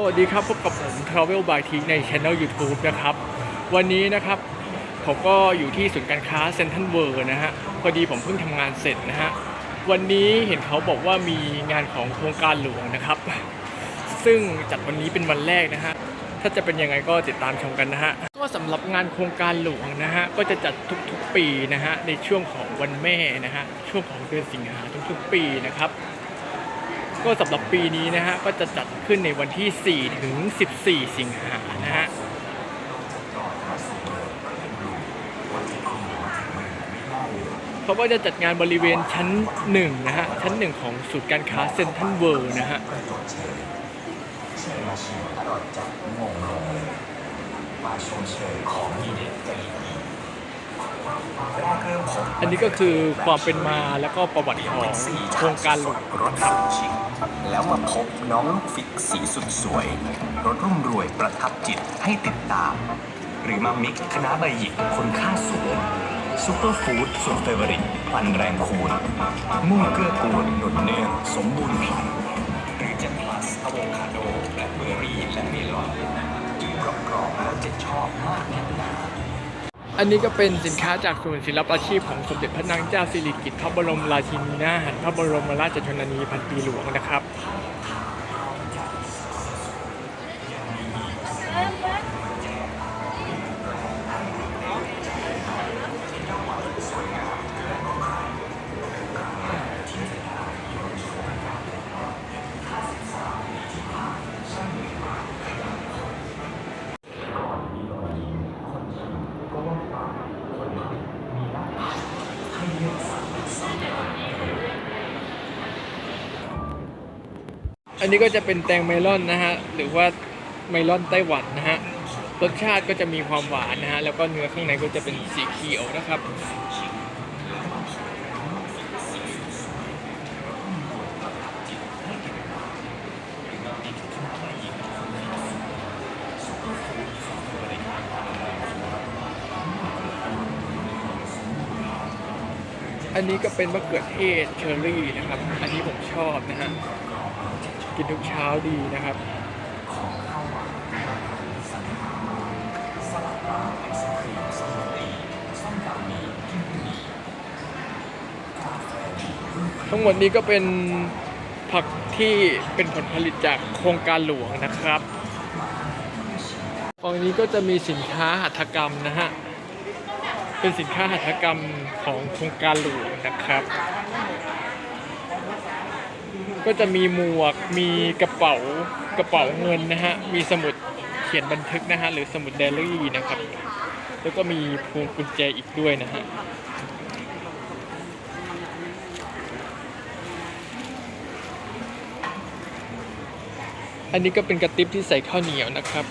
สวัสดีครับพบกับผม Travel by t ใน Channel YouTube นะครับ วันนี้นะครับผมก็อยู่ที่ศูนย์การค้าเซ็นทรัลเวิร์นะฮะพอดีผมเพิ่งทำงานเสร็จนะฮะวันนี้เห็นเขาบอกว่ามีงานของโครงการหลวงนะครับ ซึ่งจัดวันนี้เป็นวันแรกนะฮะถ้าจะเป็นยังไงก็ติดตามชมกันนะฮะก็สำหรับงานโครงการหลวงนะฮะก็จะจัดทุกๆปีนะฮะในช่วงของวันแม่นะฮะช่วงของเดือนสิงหาทุกๆ ปีนะครับ ก็สำหรับปีนี้นะฮะก็จะจัดขึ้นในวันที่ 4 ถึง 14 สิงหานะฮะเขาก็จะจัดงานบริเวณชั้น 1 นะฮะ ชั้น 1 ของศูนย์การค้าเซ็นทรัลเวิลด์นะฮะอัน อันนี้ก็คือความเป็นมาแล้วก็ประวัติของโครงการหลวงรถสุดชิคแล้วมาพบน้องลูกฟิกสีสุดสวย รถรุ่มรวยประทับจิตให้ติดตาม หรือมามิกคณะใบหยิกคนค่าสูงซูเปอร์ฟู้ดสุดเฟเวอริตพันแรงคูณมุ่งเกื้อกูลหนุนเนื่องสมบูรณ์พันหรือจะพลัสอะโวคาโดแบล็คเบอร์รี่และเมลอนกินกรอบๆแล้วจะชอบมากแน่นอน อันนี้ก็เป็นสินค้าจากศูนย์ศิลปาชีพของสมเด็จพระนางเจ้าสิริกิติ์พระบรมราชินีนาถพระบรมราชชนนีพันปีหลวงนะครับ อันนี้ก็จะเป็นแตงเมลอนนะฮะ หรือว่าเมลอนไต้หวันนะฮะ รสชาติก็จะมีความหวานนะฮะ แล้วก็เนื้อข้างในก็จะเป็นสีเขียวนะครับ อันนี้ก็เป็นมะเขือเทศเชอร์รี่นะครับ อันนี้ผมชอบนะฮะ กินทุกเช้าดีนะครับทั้งหมดนี้ก็เป็นผักที่เป็นผลผลิตจากโครงการหลวงนะครับฝั่งนี้ก็จะมีสินค้าหัตถกรรมนะฮะ เป็นสินค้าหัตถกรรมของโครงการหลวงนะครับ ก็จะมีหมวก มีกระเป๋ากระเป๋าเงินนะฮะ มีสมุดเขียนบันทึกนะฮะ หรือสมุดไดอารี่นะครับ แล้วก็มีพวงกุญแจอีกด้วยนะฮะอันนี้ก็เป็นกระติบที่ใส่ข้าวเหนียวนะครับ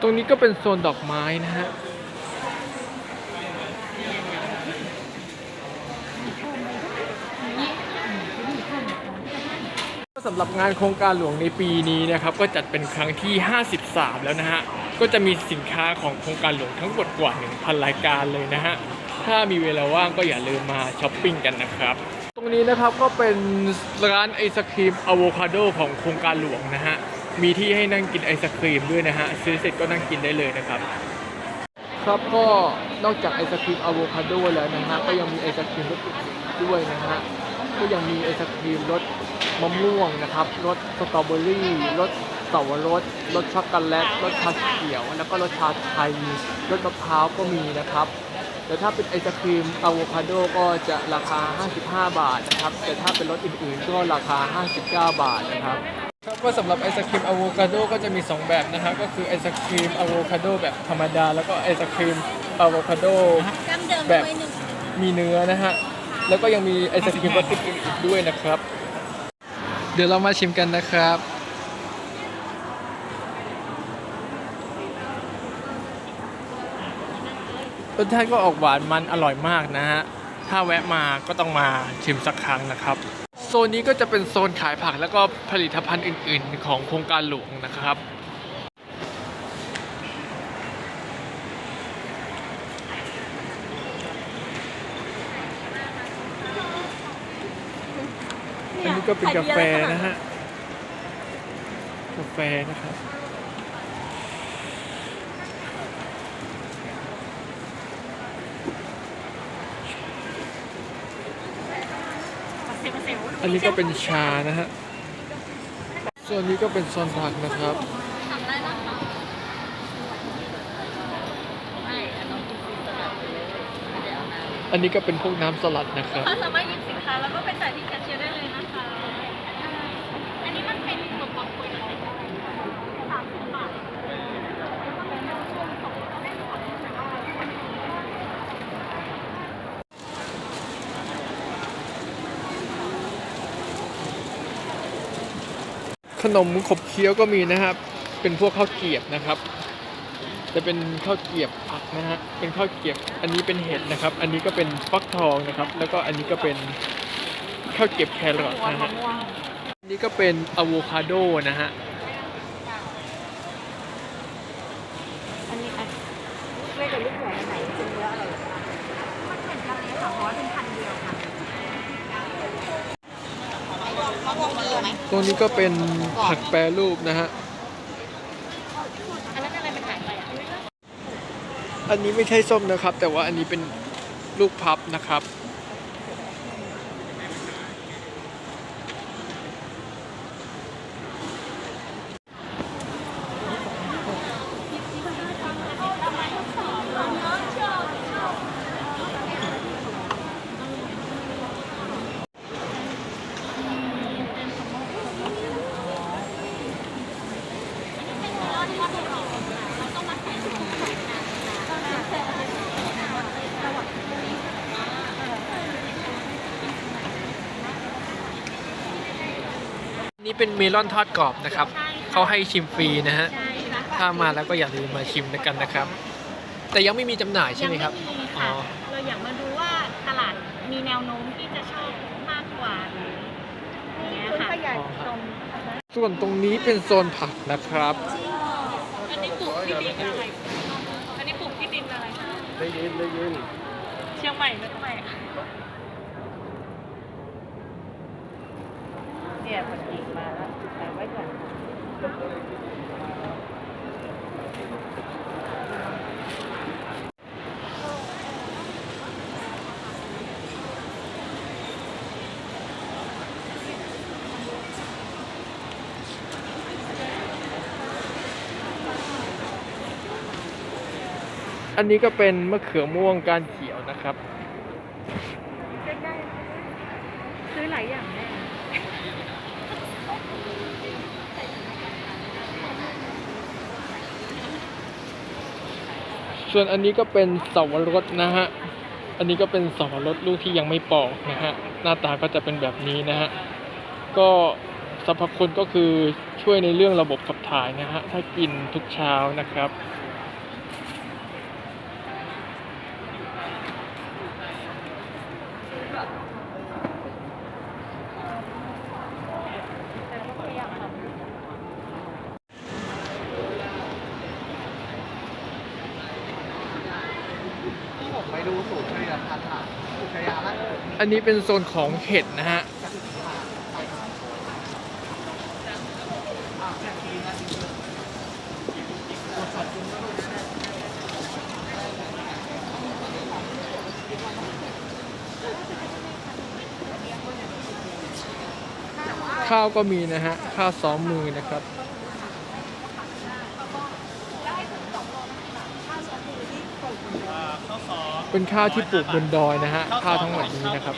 ตรงนี้ก็เป็นโซนดอกไม้นะฮะสำหรับงานโครงการหลวงในปีนี้นะครับ ก็จัดเป็นครั้งที่ 53 แล้วนะฮะ ก็จะมีสินค้าของโครงการหลวงทั้งหมดกว่า 1,000 รายการเลยนะฮะ ถ้ามีเวลาว่างก็อย่าลืมมาช้อปปิ้งกันนะครับ ตรงนี้นะครับก็เป็นร้านไอศครีมอะโวคาโดของโครงการหลวงนะฮะ มีที่ให้นั่งกินไอศครีมด้วยนะฮะ ซื้อเสร็จก็นั่งกินได้เลยนะครับ ครับก็นอกจากไอศครีมอะโวคาโดแล้วนะฮะก็ยังมีไอศครีมรสด้วยนะฮะก็ยังมีไอศครีมรสมะม่วงนะครับรสสตรอเบอรี่รสสวรสรสช็อกโกแลตรสชาเขียว แล้วก็รสชาไทยรสมะพร้าวก็มีนะครับแต่ถ้าเป็นไอศครีมอะโวคาโดก็จะราคา 55 บาทนะครับ แต่ถ้าเป็นรสอื่นๆก็ราคา 59 บาทนะครับ ครับก็สำหรับไอศครีมอะโวคาโดก็จะมี 2 แบบนะฮะก็คือไอศครีมอะโวคาโดแบบธรรมดา แล้วก็ไอศครีมอะโวคาโดดั้งเดิมแบบด้วยหนึ่งมีเนื้อนะฮะแล้วก็ยังมีไอศครีมรสอื่นๆอีกด้วยนะครับ เดี๋ยวเรามาชิมกันนะครับ รสชาติก็ออกหวานมันอร่อยมากนะฮะถ้าแวะมาก็ต้องมาชิมสักครั้งนะครับ โซนนี้ก็จะเป็นโซนขายผักแล้วก็ผลิตภัณฑ์อื่น ๆ ของโครงการหลวงนะครับอันนี้ก็เป็นกาแฟนะฮะ กาแฟนะครับ อันนี้ก็เป็นชานะฮะส่วนนี้ก็เป็นโซนผักนะครับอันนี้ก็เป็นพวกน้ำสลัดนะครับถ้าสามารถหยิบสินค้าแล้วก็ไปจ่ายที่แคชเชียร์ได้เลยนะคะ อันนี้มันเป็นหมึกบดคุยหรือเป็นอะไรสามสิบบาท ขนมขบเคี้ยวก็มีนะครับ เป็นพวกข้าวเกรียบนะครับ จะเป็นข้าวเกรียบผักนะฮะ เป็นข้าวเกรียบ อันนี้เป็นเห็ดนะครับ อันนี้ก็เป็นฟักทองนะครับ แล้วก็อันนี้ก็เป็นข้าวเกรียบแครอทนะฮะอันนี้ก็เป็นอะโวคาโดนะฮะอันนี้ค่ะไม่กับลูกแหวนไหนเป็นเนื้ออะไรมันเหมือนกันเลยค่ะเพราะว่าเป็นพันเดียวค่ะ ตรงนี้ก็เป็นผักแปรรูปนะฮะ อันนั้นอะไรเป็นหายไปอะอันนี้ไม่ใช่ส้มนะครับ แต่ว่าอันนี้เป็นลูกพับนะครับ เป็นเมลอนทอดกรอบนะครับ เขาให้ชิมฟรีนะฮะใช่ค่ะถ้ามาแล้วก็อย่าลืมมาชิมกันนะครับ แต่ยังไม่มีจำหน่ายใช่ไหมครับยังไม่มีอ๋อค่ะเราอยากมาดูว่าตลาดมีแนวโน้มที่จะชอบมากกว่าหรืออย่างเงี้ยค่ะอ๋อครับส่วนตรงนี้เป็นโซนผักนะครับ อันนี้ปลูกที่ดินอะไร อันนี้ปลูกที่ดินอะไรได้ยินได้ยินเชียงใหม่ไหมทำไม เนี่ยมันอีกมาแล้วแต่ไว้ก่อนอันนี้ก็เป็นมะเขือม่วงการเขียวนะครับ ซื้อหลายอย่างแน่ ส่วนอันนี้ก็เป็นสวรสนะฮะ อันนี้ก็เป็นสวรสลูกที่ยังไม่ปอกนะฮะ หน้าตาก็จะเป็นแบบนี้นะฮะ ก็สรรพคุณก็คือช่วยในเรื่องระบบขับถ่ายนะฮะ ถ้ากินทุกเช้านะครับ อันนี้เป็นโซนของเห็ดนะฮะ ข้าวก็มีนะฮะ ข้าวสองมือนะครับ เป็นข้าวที่ปลูกบนดอยนะฮะข้าวทั้งหมดนี้นะครับ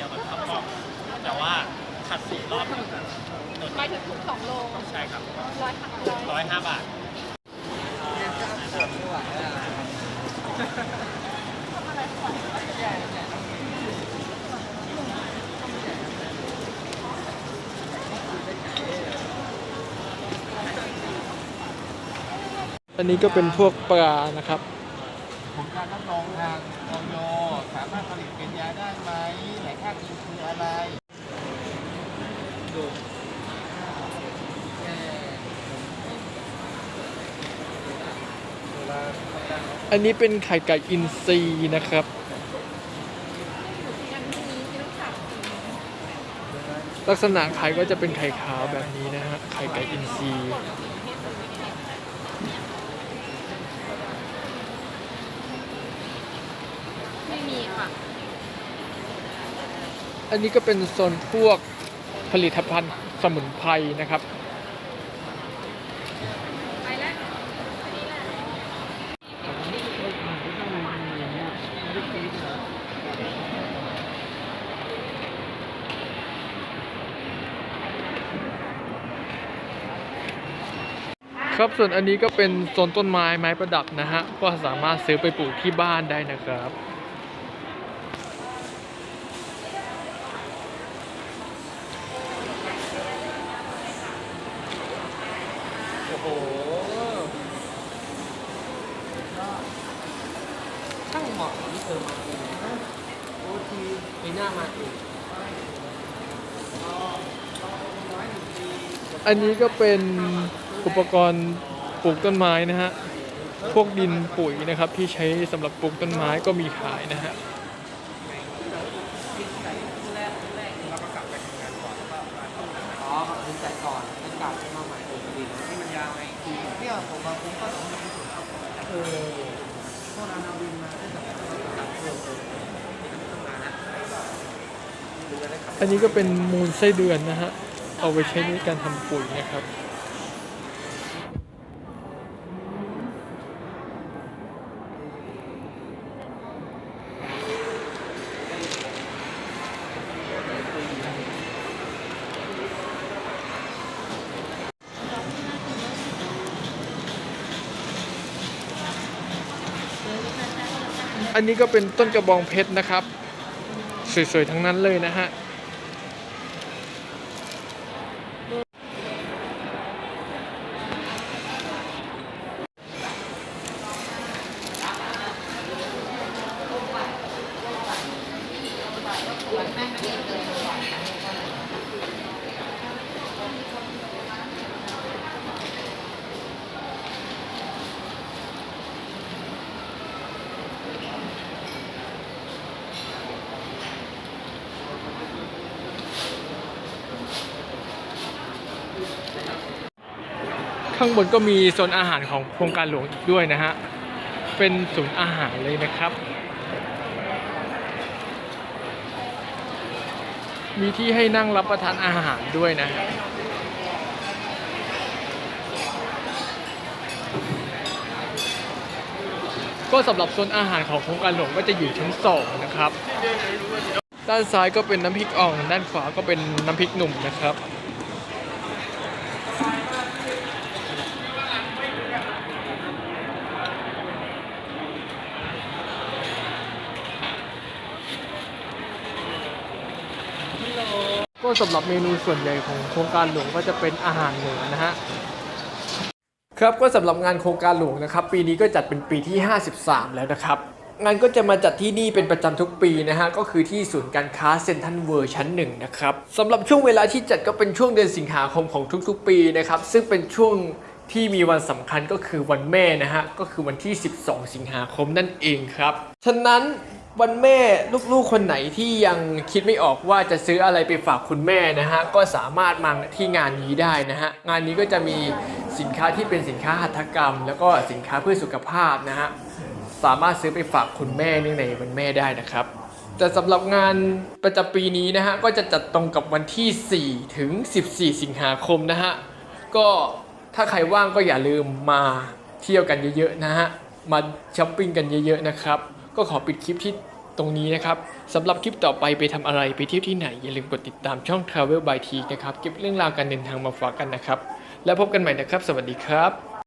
แต่ว่าขัดสีรอบไปถึงถุงสองโลใช่ครับร้อยห้าร้อยร้อยห้าบาทอันนี้ก็เป็นพวกปลานะครับผลการทดลองทางออยสามารถผลิตเป็นยาได้ไหมแหล่งค่ากินคืออะไรดูเวลาอันนี้เป็นไข่ไก่อินทรีนะครับลักษณะไข่ก็จะเป็นไข่ขาวแบบนี้นะฮะ ไข่ไก่อินทรีม่มีค่ะ อันนี้ก็เป็นโซนพวกผลิตภัณฑ์สมุนไพรนะครับครับส่วนอันนี้ก็เป็นโซนต้นไม้ไม้ประดับนะฮะก็สามารถซื้อไปปลูกที่บ้านได้นะครับ โอ้โหช่างเหมาะที่เธอมาเองนะโอทีปีหน้ามาอีก อันนี้ก็เป็นอุปกรณ์ปลูกต้นไม้นะฮะ พวกดินปุ๋ยนะครับที่ใช้สำหรับปลูกต้นไม้ก็มีขายนะฮะอ๋อขอบคุณแต่ก่อนไม่กลับมาใหม่ปกติที่มันยาวไงคือเนี่ยผมมาผมก็เออพวกนานาวินมาได้จากตัดเพิ่มเติมมานะดูกันได้ครับ อันนี้ก็เป็นมูลไส้เดือนนะฮะ เอาไปใช้ในการทำปุ๋ยนะครับอันนี้ก็เป็นต้นกระบองเพชรนะครับ สวยๆทั้งนั้นเลยนะฮะ ข้างบนก็มีโซนอาหารของโครงการหลวงอีกด้วยนะฮะ เป็นศูนย์อาหารเลยนะครับ มีที่ให้นั่งรับประทานอาหารด้วยนะฮะก็สำหรับโซนอาหารของโครงการหลวงก็จะอยู่ชั้นสองนะครับ ด้านซ้ายก็เป็นน้ำพริกอ่อง ด้านขวาก็เป็นน้ำพริกหนุ่มนะครับ สำหรับเมนูส่วนใหญ่ของโครงการหลวงก็จะเป็นอาหารเหนือนะฮะครับก็สำหรับงานโครงการหลวงนะครับปีนี้ก็จัดเป็นปีที่ 53 แล้วนะครับงานก็จะมาจัดที่นี่เป็นประจำทุกปีนะฮะก็คือที่ศูนย์การค้าเซ็นทรัลเวิร์ชั้นหนึ่งนะครับสำหรับช่วงเวลาที่จัดก็เป็นช่วงเดือนสิงหาคมของทุกๆ ปีนะครับซึ่งเป็นช่วงที่มีวันสำคัญก็คือวันแม่นะฮะก็คือวันที่ 12 สิงหาคมนั่นเองครับฉะนั้น วันแม่ลูกๆคนไหนที่ยังคิดไม่ออกว่าจะซื้ออะไรไปฝากคุณแม่นะฮะก็สามารถมาที่งานนี้ได้นะฮะงานนี้ก็จะมีสินค้าที่เป็นสินค้าหัตถกรรม แล้วก็สินค้าเพื่อสุขภาพนะฮะสามารถซื้อไปฝากคุณแม่เนื่องในวันแม่ได้นะครับแต่สำหรับงานประจำปีนี้นะฮะก็จะจัดตรงกับวันที่ 4 ถึง 14 สิงหาคมนะฮะก็ถ้าใครว่างก็อย่าลืมมาเที่ยวกันเยอะๆนะฮะมาช้อปปิ้งกันเยอะๆนะครับ ก็ขอปิดคลิปที่ตรงนี้นะครับสำหรับคลิปต่อไปไปทำอะไรไปเที่ยวที่ไหน อย่าลืมกดติดตามช่อง Travel by T นะครับเก็บเรื่องราวการเดินทางมาฝากกันนะครับ แล้วพบกันใหม่นะครับ สวัสดีครับ